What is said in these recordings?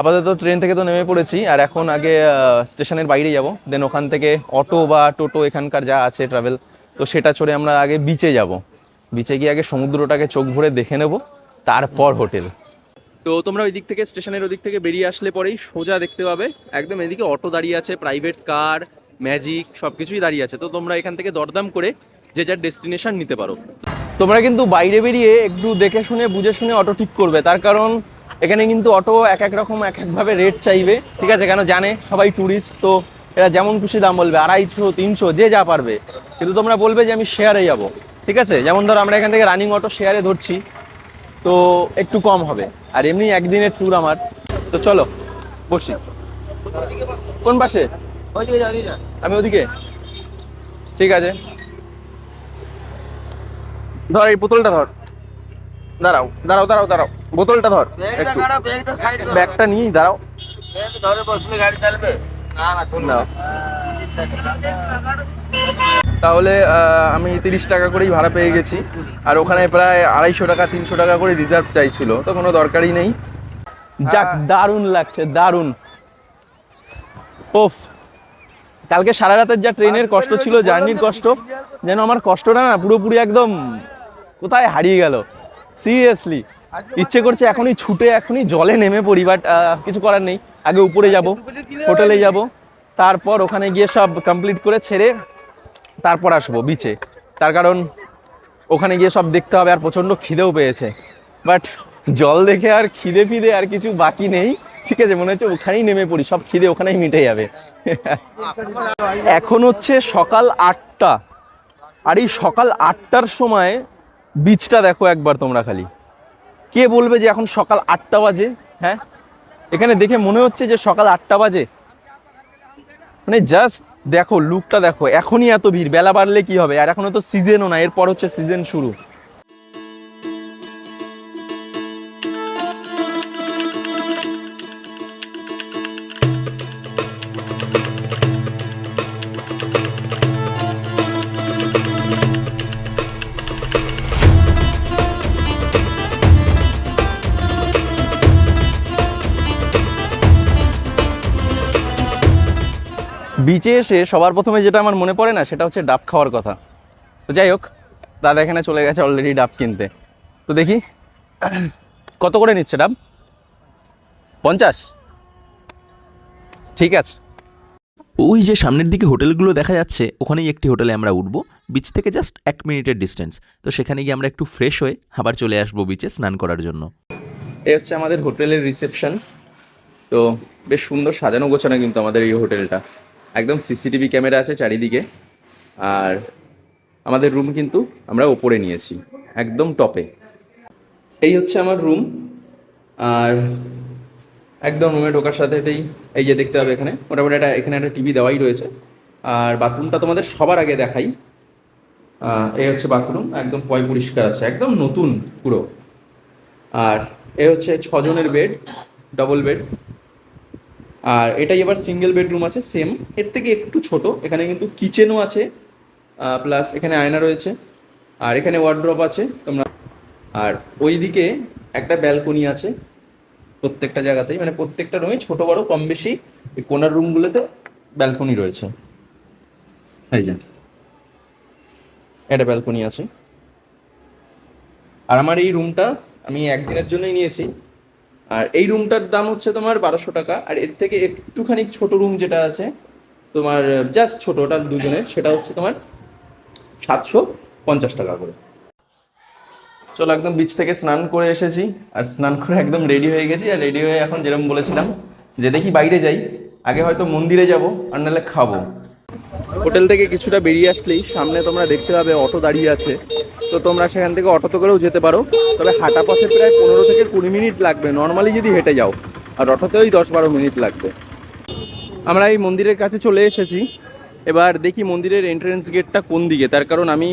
আপাতত ট্রেন থেকে তো নেমে পড়েছি আর এখন আগে স্টেশনের বাইরে যাব। দেন ওখান থেকে অটো বা টোটো এখানকার যা আছে ট্রাভেল তো সেটা চড়ে আমরা আগে বিচে যাব। বিচে গিয়ে আগে সমুদ্রটাকে চোখ ভরে দেখে নেব তারপর হোটেল তো তোমরা ওই দিক থেকে স্টেশনের ওদিক থেকে বেরিয়ে আসলে পরেই সোজা দেখতে পাবে একদম এদিকে অটো দাঁড়িয়ে আছে প্রাইভেট কার ম্যাজিক সব কিছুই দাঁড়িয়ে আছে। তো তোমরা এখান থেকে দরদাম করে যে যার ডেস্টিনেশন নিতে পারো। তোমরা কিন্তু বাইরে বেরিয়ে একটু দেখে শুনে বুঝে শুনে অটো ঠিক করবে। তার কারণ এখানে কিন্তু অটো এক এক রকম, এক একভাবে রেট চাইবে, ঠিক আছে? কেন জানে? সবাই ট্যুরিস্ট তো এরা যেমন খুশি দাম বলবে, আড়াইশো, তিনশো, যে যা পারবে। কিন্তু তোমরা বলবে যে আমি শেয়ারে যাব, ঠিক আছে? যেমন ধরো আমরা এখান থেকে রানিং অটো শেয়ারে ধরছি, তো একটু কম হবে। আর এমনি একদিনের ট্যুর আমার। তো চলো, বসি। কোন পাশে? আমি ওদিকে। ঠিক আছে। ধর এই বোতলটা ধর। দাঁড়াও দাঁড়াও দাঁড়াও দাঁড়াও। বোতলটা ধর ব্যাগটা নিয়েই দাঁড়াও ব্যাগ ধরে বসলে গাড়ি চালবে? না তাহলে আমি তিরিশ টাকা করেই ভাড়া পেয়ে গেছি। আর ওখানে প্রায় আড়াইশো টাকা তিনশো টাকা করে রিজার্ভ চাইছিল তো কোনো দরকারই নেই। যাক দারুণ লাগছে দারুণ। ওফ কালকে সারা রাতের যা ট্রেনের কষ্ট ছিল জার্নির কষ্ট যেন আমার কষ্টটা না পুরোপুরি একদম কোথায় হারিয়ে গেল। সিরিয়াসলি ইচ্ছে করছে এখনই ছুটে, এখনই জলে নেমে পড়ি বাট কিছু করার নেই। আগে উপরে যাব, হোটেলে যাব, তারপর ওখানে গিয়ে সব কমপ্লিট করে ছেড়ে তারপর আসব বিচে তার কারণ, ওখানে গিয়ে সব দেখতে হবে, আর প্রচণ্ড খিদেও পেয়েছে। বাট জল দেখে আর খিদে ফিদে আর কিছু বাকি নেই। ঠিক আছে, মনে হচ্ছে ওখানেই নেমে পড়ি, সব খিদে ওখানেই মিটে যাবে। এখন হচ্ছে সকাল আটটা। আর এই সকাল আটটার সময় বিচটা দেখো একবার তোমরা খালি। কে বলবে যে এখন সকাল আটটা বাজে? হ্যাঁ? এখানে দেখে মনে হচ্ছে যে সকাল আটটা বাজে। মানে জাস্ট দেখো লুকটা দেখো, এখনই এত ভিড়, বেলা বাড়লে কি হবে? আর এখনও তো সিজনও না, এরপর হচ্ছে সিজন শুরু। বিচে এসে সবার প্রথমে যেটা আমার মনে পড়ে না সেটা হচ্ছে ডাব খাওয়ার কথা। তো যাই হোক দাদা এখানে চলে গেছে অলরেডি ডাব কিনতে। তো দেখি কত করে নিচ্ছে ডাব? পঞ্চাশ? ঠিক আছে। ওই যে সামনের দিকে হোটেলগুলো দেখা যাচ্ছে ওখানেই একটি হোটেলে আমরা উঠবো। বিচ থেকে জাস্ট এক মিনিটের ডিস্টেন্স তো সেখানে গিয়ে আমরা একটু ফ্রেশ হয়ে আবার চলে আসব বিচে স্নান করার জন্য। এ হচ্ছে আমাদের হোটেলের রিসেপশন তো বেশ সুন্দর সাজানো গোছানো কিন্তু আমাদের এই হোটেলটা। একদম সিসিটিভি ক্যামেরা আছে চারিদিকে। আর আমাদের রুম কিন্তু আমরা ওপরে নিয়েছি, একদম টপে এই হচ্ছে আমার রুম আর একদম রুমে ঢোকার সাথেতেই এই যে দেখতে হবে এখানে, মোটামুটি একটা, এখানে একটা টিভি দেওয়াই রয়েছে। আর বাথরুমটা তোমাদের সবার আগে দেখাই। এই হচ্ছে বাথরুম একদম পয় পরিষ্কার আছে, একদম নতুন পুরো। আর এ হচ্ছে ছজনের বেড ডবল বেড আর এটাই এবার সিঙ্গেল বেডরুম আছে সেম এর থেকে একটু ছোট, এখানে কিন্তু কিচেনও আছে প্লাস এখানে আয়না রয়েছে, আর এখানে ওয়ার্ড্রপ আছে তোমরা। আর ওইদিকে একটা ব্যালকনি আছে, প্রত্যেকটা জায়গাতেই মানে প্রত্যেকটা রুমে ছোট বড়, কম বেশি কোনার রুমগুলোতে ব্যালকনি রয়েছে। এই যে, একটা ব্যালকনি আছে। আর আমার এই রুমটা আমি একদিনের জন্যই নিয়েছি আর এই রুমটার দাম হচ্ছে তোমার বারোশো টাকা, আর এর থেকে একটুখানি ছোট রুম যেটা আছে, তোমার জাস্ট ছোট ওটা দুজনের, সেটা হচ্ছে তোমার সাতশো পঞ্চাশ টাকা করে। চলো একদম বিচ থেকে স্নান করে এসেছি, আর স্নান করে একদম রেডি হয়ে গেছি, আর রেডি হয়ে এখন যেরকম বলেছিলাম, যে দেখি বাইরে যাই, আগে হয়তো মন্দিরে যাব, আর নাহলে খাব। হোটেল থেকে কিছুটা বেরিয়ে আসলেই সামনে তোমরা দেখতে পাবে, অটো দাঁড়িয়ে আছে। তো তোমরা সেখান থেকে অটোতে করেও যেতে পারো। তবে হাঁটা পথে প্রায় পনেরো থেকে কুড়ি মিনিট লাগবে। নর্মালি যদি হেঁটে যাও, আর অটোতে ওই দশ বারো মিনিট লাগবে। আমরা এই মন্দিরের কাছে চলে এসেছি। এবার দেখি মন্দিরের এন্ট্রেন্স গেটটা কোন দিকে। তার কারণ আমি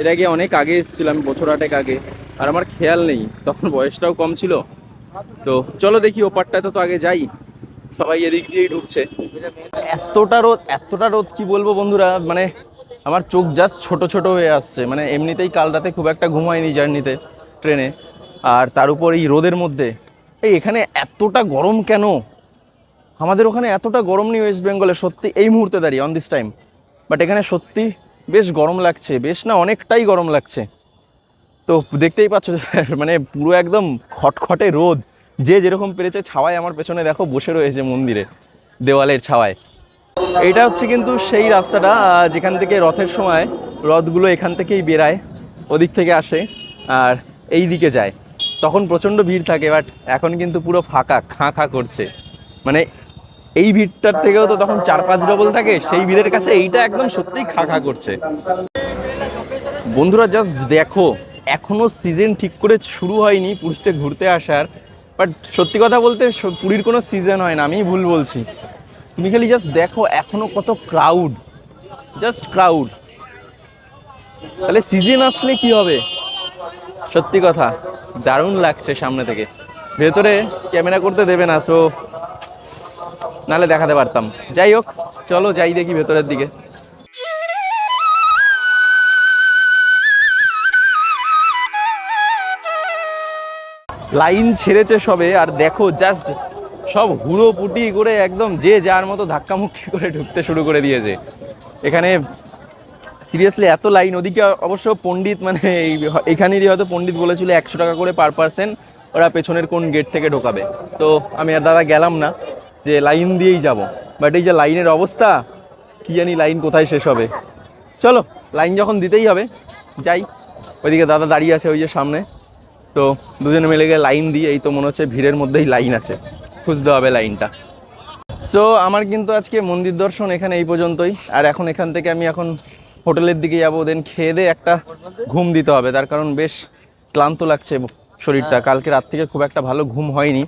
এর আগে অনেক আগে এসেছিলাম, বছর আটেক আগে, আর আমার খেয়াল নেই। তখন বয়সটাও কম ছিল। তো চলো দেখি ওপারটাতে তো আগে যাই। সবাই এদিক দিয়েই ঢুকছে। এতটা রোদ এতটা রোদ কি বলব বন্ধুরা? মানে আমার চোখ জাস্ট ছোট ছোট হয়ে আসছে। মানে এমনিতেই কাল রাতে খুব একটা ঘুমায়নি জার্নিতে, ট্রেনে। আর তার উপর এই রোদের মধ্যে, এই এখানে এতটা গরম কেন? আমাদের ওখানে এতটা গরম নেই ওয়েস্ট বেঙ্গলে সত্যি এই মুহূর্তে দাঁড়িয়ে অন দিস টাইম বাট এখানে সত্যি বেশ গরম লাগছে, বেশ না অনেকটাই গরম লাগছে। তো দেখতেই পাচ্ছ মানে পুরো একদম খটখটে রোদ। যে যেরকম পেরেছে, ছাওয়ায় আমার পেছনে দেখো বসে রয়েছে মন্দিরে, দেওয়ালের ছাওয়ায়। এইটা হচ্ছে কিন্তু সেই রাস্তাটা যেখান থেকে রথের সময় রথগুলো এখান থেকেই বেরায়, ওদিক থেকে আসে আর এই দিকে যায়। তখন প্রচণ্ড ভিড় থাকে বাট এখন কিন্তু পুরো ফাঁকা খাঁ খাঁ করছে। মানে এই ভিড়টার থেকেও তো তখন চার পাঁচ ডবল থাকে, সেই ভিড়ের কাছে এইটা একদম সত্যিই খা খা করছে। বন্ধুরা জাস্ট দেখো, এখনও সিজন ঠিক করে শুরু হয়নি পুরীতে ঘুরতে আসার বাট সত্যি কথা বলতে পুরীর কোনো সিজন হয় না, আমিই ভুল বলছি। তুমি খালি জাস্ট দেখো এখনও কত ক্রাউড জাস্ট ক্রাউড তাহলে সিজন আসলে কি হবে? সত্যি কথা, দারুণ লাগছে সামনে থেকে। ভেতরে ক্যামেরা করতে দেবে না সো নালে দেখাতে পারতাম। যাই হোক, চলো যাই দেখি ভেতরের দিকে। লাইন ছেড়েছে সবে, আর দেখো জাস্ট সব হুড়ো পুটি করে একদম যে যার মতো ধাক্কামুক্কি করে ঢুকতে শুরু করে দিয়েছে। এখানে সিরিয়াসলি এত লাইন ওদিকে অবশ্য পণ্ডিত মানে এই এখানেরই হয়তো পণ্ডিত বলেছিল একশো টাকা করে পার পার্সেন্ট ওরা পেছনের কোন গেট থেকে ঢোকাবে। তো আমি আর দাদা গেলাম না, যে লাইন দিয়েই যাব। বাট এই যে লাইনের অবস্থা, কি জানি লাইন কোথায় শেষ হবে। চলো লাইন যখন দিতেই হবে, যাই। ওইদিকে দাদা দাঁড়িয়ে আছে ওই যে সামনে। তো দুজনে মিলে গিয়ে লাইন দিয়ে এই তো মনে হচ্ছে ভিড়ের মধ্যেই লাইন আছে। খুঁজতে হবে লাইনটা। সো আমার কিন্তু আজকে মন্দির দর্শন এখানে এই পর্যন্তই। আর এখন এখান থেকে আমি এখন হোটেলের দিকে যাব দেন খেয়ে দিয়ে একটা ঘুম দিতে হবে। তার কারণ বেশ ক্লান্ত লাগছে শরীরটা। কালকে রাত থেকে খুব একটা ভালো ঘুম হয়নি।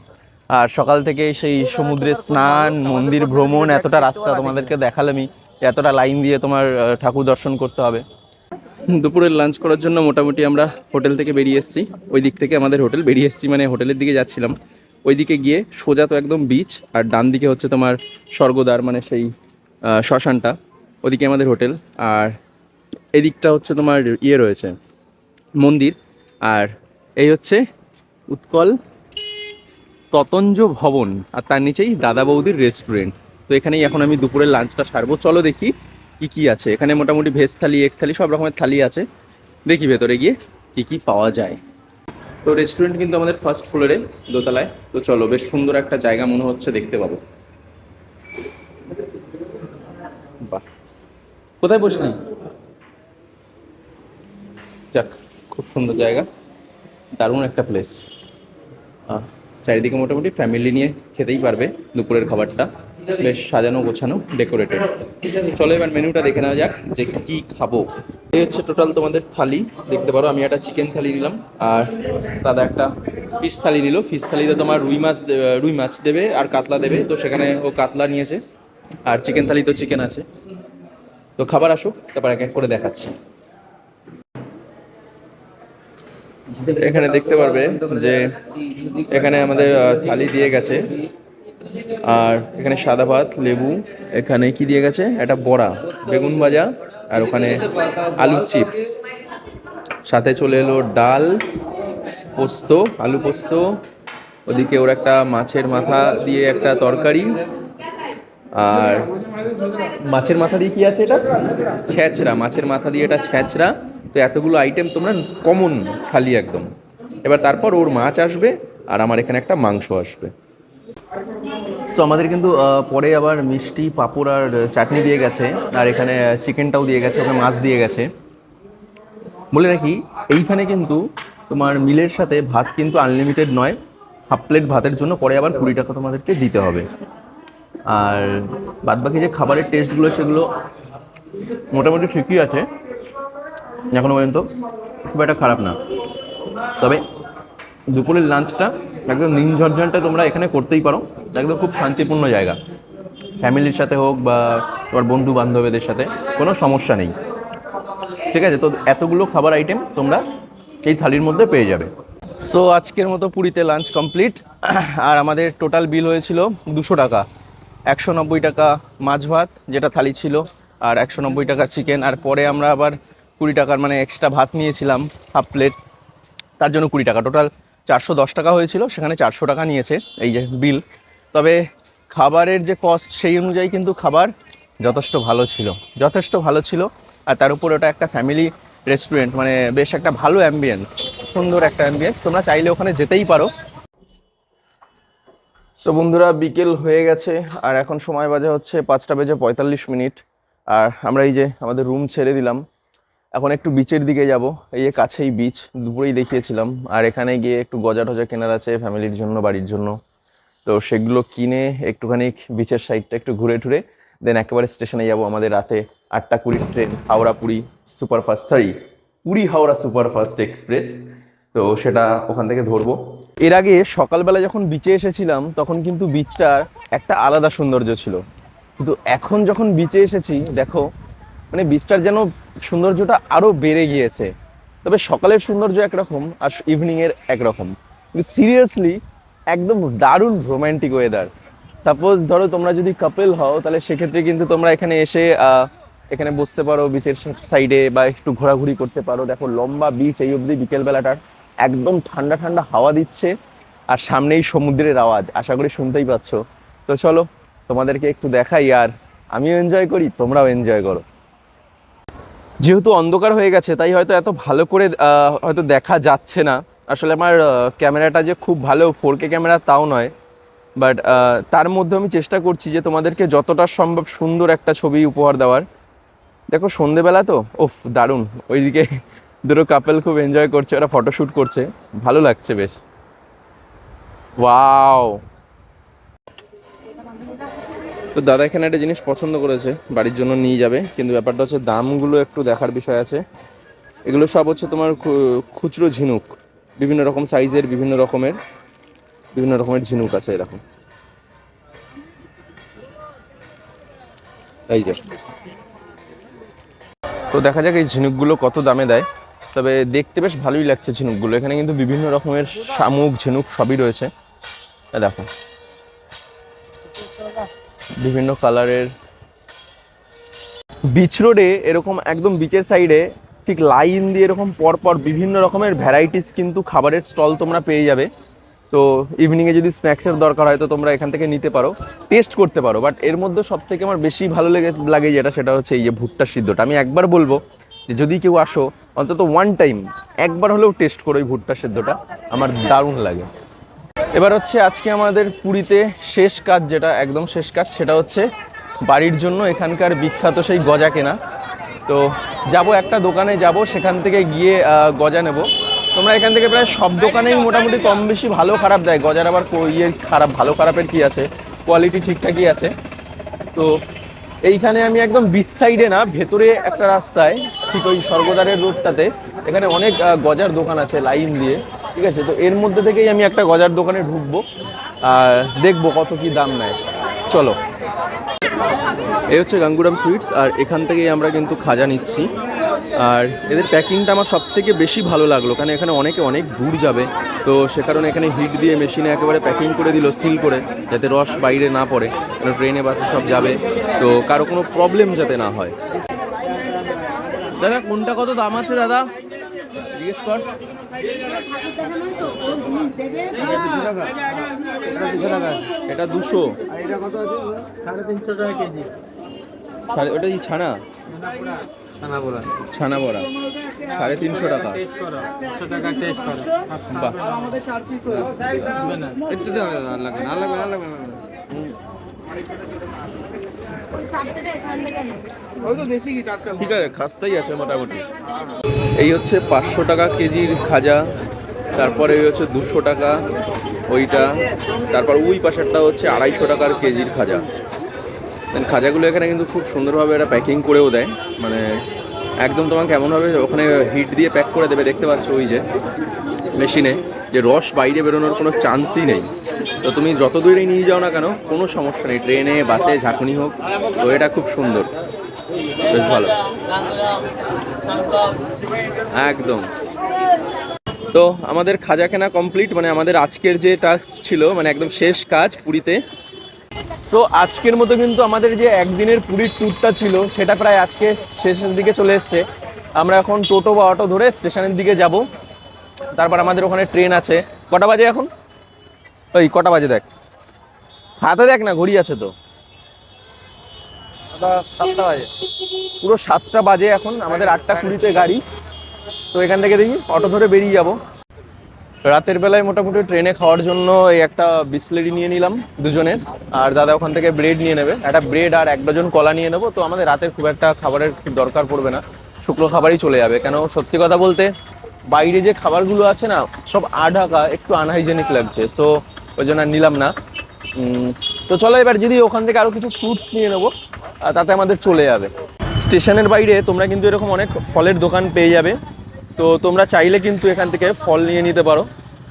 আর সকাল থেকে সেই সমুদ্রে স্নান, মন্দির ভ্রমণ এতটা রাস্তা তোমাদেরকে দেখালামই। এতটা লাইন দিয়ে তোমার ঠাকুর দর্শন করতে হবে। দুপুরের লাঞ্চ করার জন্য মোটামুটি আমরা হোটেল থেকে বেরিয়ে এসেছি। ওই দিক থেকে আমাদের হোটেল বেরিয়ে এসেছি মানে হোটেলের দিকে যাচ্ছিলাম। ওই দিকে গিয়ে সোজা তো একদম বিচ আর ডান দিকে হচ্ছে তোমার স্বর্গদ্বার মানে সেই শ্মশানটা। ওদিকে আমাদের হোটেল, আর এদিকটা হচ্ছে তোমার ইয়ে রয়েছে, মন্দির। আর এই হচ্ছে উৎকল ততঞ্জ ভবন, আর তার নিচেই দাদা বৌদির রেস্টুরেন্ট তো এখানেই এখন আমি দুপুরের লাঞ্চটা সারবো। চলো দেখি কি কি আছে। এখানে মোটামুটি ভেজ থালি এক থালি, সব রকমের থালি আছে। দেখি ভেতরে গিয়ে কি কি পাওয়া যায়। তো রেস্টুরেন্ট কিন্তু আমাদের ফার্স্ট ফ্লোরে দোতলায়। তো চলো, বেশ সুন্দর একটা জায়গা মনে হচ্ছে দেখতে পাবো। বাহ। কোথায় বসলি? যাক, খুব সুন্দর জায়গা। দারুণ একটা প্লেস চারিদিকে মোটামুটি ফ্যামিলি নিয়ে খেতেই পারবে দুপুরের খাবারটা। বেশ সাজানো গোছানো ডেকোরেটেড চলো এবার মেনুটা দেখে নেওয়া যাক যে কি খাব। এই হচ্ছে টোটাল তোমাদের থালি, দেখতে পারো, আমি একটা চিকেন থালি নিলাম, আর দাদা একটা ফিশ থালি নিল। ফিশ থালিতে তোমার রুই মাছ রুই মাছ দেবে আর কাতলা দেবে, তো সেখানে ও কাতলা নিয়েছে, আর চিকেন থালি তো চিকেন আছে। তো খাবার আসুক, তারপর এক এক করে দেখাচ্ছি। এখানে দেখতে পারবে যে এখানে আমাদের থালি দিয়ে গেছে। আর এখানে সাদা ভাত, লেবু, এখানে কি দিয়ে গেছে? একটা বড়া, বেগুন ভাজা, আর ওখানে আলুর চিপস। সাথে চলে এলো ডাল, পোস্ত, আলু পোস্ত। ওদিকে ওর একটা মাছের মাথা দিয়ে একটা তরকারি। আর মাছের মাথা দিয়ে কি আছে এটা? ছ্যাঁচড়া, মাছের মাথা দিয়ে এটা ছ্যাঁচড়া। তো এতগুলো আইটেম তোমরা কমন থালি একদম। এবার তারপর ওর মাছ আসবে আর আমার এখানে একটা মাংস আসবে। সো আমাদের কিন্তু পরে আবার মিষ্টি, পাঁপড় আর চাটনি দিয়ে গেছে, আর এখানে চিকেনটাও দিয়ে গেছে, ওখানে মাছ দিয়ে গেছে। বলে রাখি, এইখানে কিন্তু তোমার মিলের সাথে ভাত কিন্তু আনলিমিটেড নয় হাফ প্লেট ভাতের জন্য পরে আবার কুড়ি টাকা তোমাদেরকে দিতে হবে। আর বাদবাকি যে খাবারের টেস্টগুলো সেগুলো মোটামুটি ঠিকই আছে এখনও পর্যন্ত। খুব একটা খারাপ না। তবে দুপুরের লাঞ্চটা একদম নিনঝরঝরটা তোমরা এখানে করতেই পারো। একদম খুব শান্তিপূর্ণ জায়গা। ফ্যামিলির সাথে হোক বা তোমার বন্ধু বান্ধবীদের সাথে, কোনো সমস্যা নেই। ঠিক আছে? তো এতগুলো খাবার আইটেম তোমরা এই থালির মধ্যে পেয়ে যাবে। সো আজকের মতো পুরীতে লাঞ্চ কমপ্লিট আর আমাদের টোটাল বিল হয়েছিল দুশো টাকা। একশো নব্বই টাকা মাছ ভাত, যেটা থালি ছিল, আর একশো নব্বই টাকা চিকেন আর পরে আমরা আবার কুড়ি টাকার মানে এক্সট্রা ভাত নিয়েছিলাম হাফ প্লেট তার জন্য কুড়ি টাকা টোটাল চারশো দশ টাকা হয়েছিল, সেখানে চারশো টাকা নিয়েছে এই যে বিল। তবে খাবারের যে কস্ট সেই অনুযায়ী কিন্তু খাবার যথেষ্ট ভালো ছিল, যথেষ্ট ভালো ছিল। আর তার উপর ওটা একটা ফ্যামিলি রেস্টুরেন্ট মানে বেশ একটা ভালো অ্যাম্বিয়েন্স সুন্দর একটা অ্যাম্বিয়েন্স তোমরা চাইলে ওখানে যেতেই পারো। সো বন্ধুরা, বিকেল হয়ে গেছে, আর এখন সময় বাজে হচ্ছে পাঁচটা বেজে পঁয়তাল্লিশ মিনিট। আর আমরা এই যে আমাদের রুম ছেড়ে দিলাম। এখন একটু বিচের দিকে যাব। এই যে কাছেই বিচ দুপুরেই দেখিয়েছিলাম। আর এখানে গিয়ে একটু গজা টজা কেনার আছে ফ্যামিলির জন্য, বাড়ির জন্য। তো সেগুলো কিনে একটুখানি বিচের সাইডটা একটু ঘুরে টুরে দেন একেবারে স্টেশনে যাব আমাদের রাতে আটটা কুড়ির train Howrah Puri superfast sorry Puri Howrah superfast express তো সেটা ওখান থেকে ধরবো। এর আগে সকালবেলা যখন বিচে এসেছিলাম, তখন কিন্তু বিচটার একটা আলাদা সৌন্দর্য ছিল। কিন্তু এখন যখন বিচে এসেছি, দেখো মানে বিচটার যেন সৌন্দর্যটা আরও বেড়ে গিয়েছে। তবে সকালের সৌন্দর্য একরকম আর ইভিনিংয়ের একরকম। কিন্তু সিরিয়াসলি একদম দারুণ রোম্যান্টিক ওয়েদার। সাপোজ ধরো তোমরা যদি কাপেল হও, তাহলে সেক্ষেত্রে কিন্তু তোমরা এখানে এসে এখানে বসতে পারো বিচের সাইডে বা একটু ঘোরাঘুরি করতে পারো। দেখো লম্বা বিচ এই অবধি বিকেলবেলাটার একদম ঠান্ডা ঠান্ডা হাওয়া দিচ্ছে আর সামনেই সমুদ্রের আওয়াজ। আশা করি শুনতেই পাচ্ছ। তো চলো তোমাদেরকে একটু দেখাই আর আমিও এনজয় করি, তোমরাও এনজয় করো। যেহেতু অন্ধকার হয়ে গেছে, তাই হয়তো এত ভালো করে হয়তো দেখা যাচ্ছে না। আসলে আমার ক্যামেরাটা যে খুব ভালো ফোর কে ক্যামেরা তাও নয়। বাট তার মধ্যে আমি চেষ্টা করছি যে তোমাদেরকে যতটা সম্ভব সুন্দর একটা ছবি উপহার দেওয়ার। দেখো, সন্ধেবেলা তো ওফ দারুণ। ওইদিকে দুটো কাপেল খুব এনজয় করছে, ওরা ফটোশ্যুট করছে। ভালো লাগছে বেশ। ওয়াও তো দাদা এখানে একটা জিনিস পছন্দ করেছে, বাড়ির জন্য নিয়ে যাবে। কিন্তু ব্যাপারটা হচ্ছে দামগুলো একটু দেখার বিষয় আছে। এগুলো সব হচ্ছে তোমার খুচরো ঝিনুক। বিভিন্ন রকম সাইজের, বিভিন্ন রকমের বিভিন্ন রকমের ঝিনুক আছে এরকম। এই যে। তো দেখা যাক এই ঝিনুকগুলো কত দামে দেয়। তবে দেখতে বেশ ভালোই লাগছে ঝিনুকগুলো। এখানে কিন্তু বিভিন্ন রকমের শামুক, ঝিনুক সবই রয়েছে। দেখো। বিভিন্ন কালারের। বিচ রোডে এরকম একদম বিচের সাইডে ঠিক লাইন দিয়ে এরকম পরপর বিভিন্ন রকমের ভ্যারাইটিস কিন্তু খাবারের স্টল তোমরা পেয়ে যাবে। তো ইভিনিংয়ে যদি স্ন্যাক্সের দরকার হয় তো তোমরা এখান থেকে নিতে পারো টেস্ট করতে পারো। বাট এর মধ্যে সব থেকে আমার বেশি ভালো লেগে, লাগে যেটা, সেটা হচ্ছে এই যে ভুট্টা সিদ্ধটা। আমি একবার বলব যে যদি কেউ আসো, অন্তত ওয়ান টাইম একবার হলেও টেস্ট করো এই ভুট্টা সিদ্ধটা। আমার দারুণ লাগে। এবার হচ্ছে আজকে আমাদের পুরীতে শেষ কাজ যেটা, একদম শেষ কাজ, সেটা হচ্ছে বাড়ির জন্য এখানকার বিখ্যাত সেই গজা কেনা। তো যাব একটা দোকানে যাব, সেখান থেকে গিয়ে গজা নেব। তোমরা এখান থেকে প্রায় সব দোকানেই মোটামুটি কম বেশি ভালো খারাপ দেয়। গজার আবার ইয়ে খারাপ, ভালো খারাপের কি আছে? কোয়ালিটি ঠিকঠাকই আছে। তো এইখানে আমি একদম বিচ সাইডে না, ভেতরে একটা রাস্তায়, ঠিক ওই স্বর্গদ্বারের রোডটাতে এখানে অনেক গজার দোকান আছে লাইন দিয়ে। ঠিক আছে, তো এর মধ্যে থেকেই আমি একটা গজার দোকানে ঢুকবো, আর দেখব কত কি দাম নেয়। চলো। এই হচ্ছে গাঙ্গুরাম সুইটস, আর এখান থেকেই আমরা কিন্তু খাজা নিচ্ছি। আর এদের প্যাকিংটা আমার সব থেকে বেশি ভালো লাগল, কারণ এখানে অনেকে অনেক দূর যাবে, তো সে কারণে এখানে হিট দিয়ে মেশিনে একেবারে প্যাকিং করে দিল, সিল করে, যাতে রস বাইরে না পড়ে কারণ ট্রেনে, বাসে সব যাবে, তো কারও কোনো প্রবলেম যাতে না হয়। দাদা, কোনটা কত দাম আছে দাদা? জিজ্ঞেস কর। এটা দুশো। সাড়ে তিনশো টাকা কেজি সাড়ে ওটা কি ছানা ছানা বড়া ছানা বড়া সাড়ে তিনশো টাকা টেস্ট করো একশো টাকা টেস্ট করো বাহ একটু দেওয়া আর লাগবে না লাগবে না লাগবে না ঠিক আছে খাস্তাই আছে মোটামুটি। এই হচ্ছে পাঁচশো টাকা কেজির খাজা, তারপরে এই হচ্ছে দুশো টাকা ওইটা, তারপর ওই পাশেরটা হচ্ছে আড়াইশো টাকার কেজির খাজা। Then খাজাগুলো এখানে কিন্তু খুব সুন্দরভাবে এটা প্যাকিং করেও দেয় মানে একদম তোমাকে এমনভাবে ওখানে হিট দিয়ে প্যাক করে দেবে, দেখতে পাচ্ছ ওই যে মেশিনে যে রস বাইরে বেরোনোর কোনো চান্সই নেই। তো তুমি যত দূরেই নিয়ে যাও না কেন, কোনো সমস্যা নেই, ট্রেনে, বাসে, ঝাঁকুনি হোক, তো এটা খুব সুন্দর। বেশ ভালো। একদম। তো আমাদের খাজা কেনা কমপ্লিট মানে আমাদের আজকের যে টাস্ক ছিল মানে একদম শেষ কাজ পুরীতে। সো আজকের মতো কিন্তু আমাদের যে একদিনের পুরীর ট্যুরটা ছিল, সেটা প্রায় আজকে শেষের দিকে চলে এসছে। আমরা এখন টোটো বা অটো ধরে স্টেশনের দিকে যাব। তারপর আমাদের ওখানে ট্রেন আছে। কটা বাজে এখন? ওই কটা বাজে দেখ। হাতে দেখ না, ঘড়ি আছে তো। সাতটা সাতটা বাজে। পুরো সাতটা বাজে এখন, আমাদের আটটা কুড়িতে গাড়ি। তো এখান থেকে দেখি, অটো ধরে বেরিয়ে যাব। রাতের বেলায় মোটামুটি ট্রেনে খাওয়ার জন্য এই একটা বিসলেরি নিয়ে নিলাম দুজনের। আর দাদা ওখান থেকে ব্রেড নিয়ে নেবে। একটা ব্রেড আর এক ডজন কলা নিয়ে নেব। তো আমাদের রাতের খুব একটা খাবারের দরকার পড়বে না। শুকনো খাবারই চলে যাবে। কেন, সত্যি কথা বলতে, বাইরে যে খাবারগুলো আছে না, সব আঢাকা, একটু আনহাইজেনিক লাগছে। সো ওই জন্য নিলাম না। তো চলো এবার যদি ওখান থেকে আরও কিছু ফ্রুটস নিয়ে নেব। তাতে আমাদের চলে যাবে। স্টেশনের বাইরে তোমরা কিন্তু এরকম অনেক ফলের দোকান পেয়ে যাবে। তো তোমরা চাইলে কিন্তু এখান থেকে ফল নিয়ে নিতে পারো।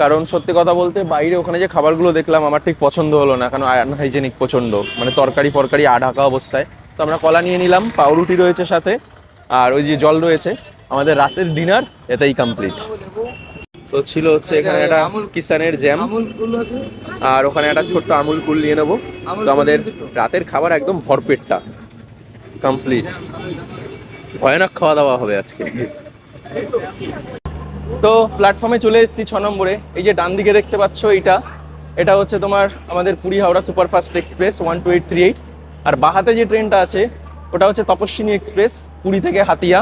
কারণ সত্যি কথা বলতে বাইরে ওখানে যে খাবারগুলো দেখলাম, আমার ঠিক পছন্দ হলো না। কারণ আনহাইজেনিক প্রচণ্ড। মানে তরকারি, ফরকারি আঢাকা অবস্থায়। তো আমরা কলা নিয়ে নিলাম, পাউরুটি রয়েছে সাথে, আর ওই যে জল রয়েছে। আমাদের রাতের ডিনার এটাই কমপ্লিট তো ছিল হচ্ছে এখানে একটা কিষানের জ্যাম আর ওখানে একটা ছোট্ট আমুল কুল নিয়ে নেব। তো আমাদের রাতের খাবার একদম ভরপেটটা। কমপ্লিট ভয়ানক খাওয়া দাওয়া হবে আজকে। তো প্ল্যাটফর্মে চলে এসেছি ছ নম্বরে। এই যে ডান দিকে দেখতে পাচ্ছ এইটা। এটা হচ্ছে তোমার আমাদের Puri Howrah superfast express one two eight three eight. আর বাহাতে যে ট্রেনটা আছে, ওটা হচ্ছে তপস্বিনী এক্সপ্রেস, পুরী থেকে হাতিয়া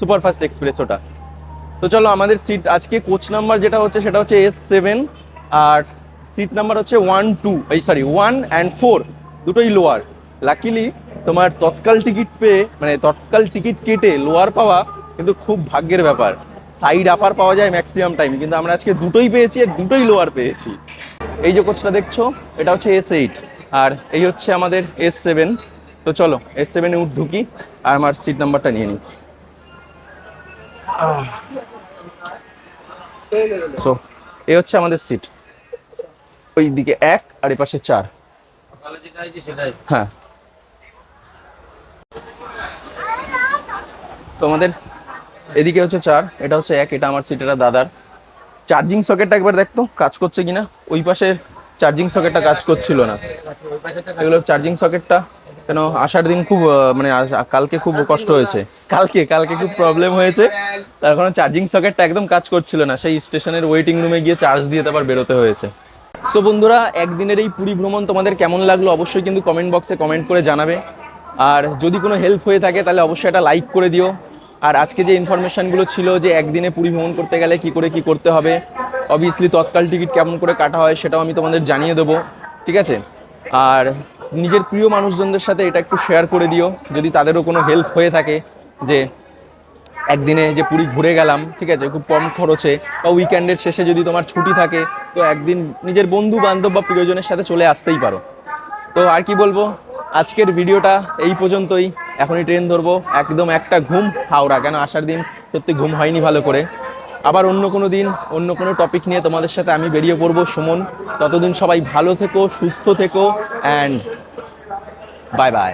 সুপারফাস্ট এক্সপ্রেস ওটা। তো চলো আমাদের সিট আজকে কোচ নাম্বার যেটা হচ্ছে, সেটা হচ্ছে এস সেভেন আর সিট নাম্বার হচ্ছে ওয়ান টু এই সরি ওয়ান অ্যান্ড ফোর দুটোই লোয়ার লাকিলি তোমার তৎকাল টিকিট পেয়ে মানে তৎকাল টিকিট কেটে লোয়ার পাওয়া কিন্তু খুব ভাগ্যের ব্যাপার। সাইড আপার পাওয়া যায় ম্যাক্সিমাম টাইম কিন্তু আমরা আজকে দুটোই পেয়েছি আর দুটোই লোয়ার পেয়েছি। এই যে কোচটা দেখছ এটা হচ্ছে এস এইট আর এই হচ্ছে আমাদের এস সেভেন তো চলো এস সেভেনে উঠ ঢুকি আর আমার সিট নাম্বারটা নিয়ে নিই। সো এই হচ্ছে আমাদের সিট ওই দিকে এক আর এই পাশে চার হ্যাঁ। তো আমাদের এদিকে হচ্ছে চার, এটা হচ্ছে এক, এটা আমার সিট দাদার। চার্জিং সকেটটা একবার দেখতো কাজ করছে কিনা? ওই পাশে চার্জিং সকেটটা কাজ করছিল না। এগুলো চার্জিং সকেটটা কেন আসার দিন খুব মানে কালকে খুব কষ্ট হয়েছে। কালকে কালকে খুব প্রবলেম হয়েছে। তার কারণে চার্জিং সকেটটা একদম কাজ করছিল না। সেই স্টেশনের ওয়েটিং রুমে গিয়ে চার্জ দিয়ে তারপর বেরোতে হয়েছে। সো বন্ধুরা, একদিনের এই পুরী ভ্রমণ তোমাদের কেমন লাগল অবশ্যই কিন্তু কমেন্ট বক্সে কমেন্ট করে জানাবে। আর যদি কোনো হেল্প হয়ে থাকে, তাহলে অবশ্যই একটা লাইক করে দিও। আর আজকে যে ইনফরমেশানগুলো ছিল যে একদিনে পুরী ভ্রমণ করতে গেলে কি করে কি করতে হবে অবভিয়াসলি তৎকাল টিকিট কেমন করে কাটা হয় সেটাও আমি তোমাদের জানিয়ে দেবো, ঠিক আছে? আর নিজের প্রিয় মানুষজনদের সাথে এটা একটু শেয়ার করে দিও, যদি তাদেরও কোনো হেল্প হয়ে থাকে যে একদিনে যে পুরী ঘুরে গেলাম, ঠিক আছে? খুব কম খরচে বা উইকেন্ডের শেষে যদি তোমার ছুটি থাকে, তো একদিন নিজের বন্ধু বান্ধব বা প্রিয়জনের সাথে চলে আসতেই পারো। তো আর কি বলব? আজকের ভিডিওটা এই পর্যন্তই। এখনই ট্রেন ধরবো। একদম একটা ঘুম, হাওড়া। কেন আসার দিন সত্যি ঘুম হয়নি ভালো করে। আবার অন্য কোনো দিন, অন্য কোনো টপিক নিয়ে তোমাদের সাথে আমি বেরিয়ে পড়ব। সুমন, ততদিন সবাই ভালো থেকো, সুস্থ থেকো অ্যান্ড বাই বাই